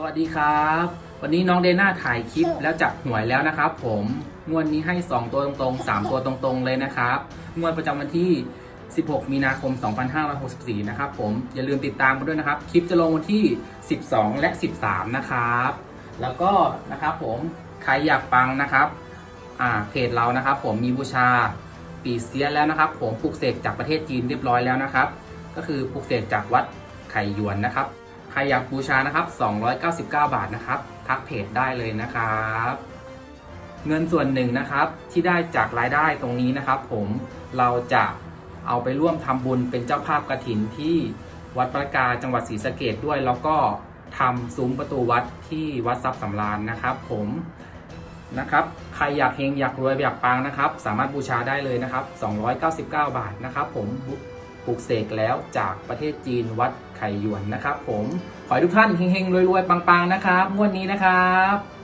สวัสดีครับ วันนี้น้องเดน่าถ่ายคลิปแล้วจับหวยแล้วนะครับ ผมงวดนี้ให้ 2 ตัวตรงๆ 3 ตัวตรงๆเลยนะครับงวดประจำวันที่ 16 มีนาคม 2564 นะครับผมอย่าลืมติดตามกันด้วยนะครับ คลิปจะลงวันที่ 12 และ 13 นะครับ แล้วก็นะครับผมใครอยากปังนะครับอ่าเพจเรานะครับ ผมมีบูชาปีเซียแล้วนะครับ ผมปลุกเสกจากประเทศจีนเรียบร้อยแล้วนะครับ ก็คือปลุกเสกจากวัดไข่ยวนนะครับ รอยากบูชานะครับ 299 บาทนะครับ ทักเพจได้เลยนะครับ เงินส่วนหนึ่งนะครับที่ได้จากรายได้ตรงนี้นะครับ ผมเราจะเอาไปร่วมทำบุญเป็นเจ้าภาพกระถินที่วัดประกาจังหวัดศรีสะเกดด้วย แล้วก็ทำซุ้มประตูวัดที่วัดทรัพย์สำราญนะครับ ผมนะครับ ใครอยากเฮงอยากรวยอยากปังนะครับ สามารถบูชาได้เลยนะครับ 299 บาทนะครับ ผม ปลูกเสกแล้วจากประเทศจีนวัดไข่หยวนนะครับ ผมขอให้ทุกท่านเฮงๆรวยๆปังๆนะครับงวดนี้นะครับ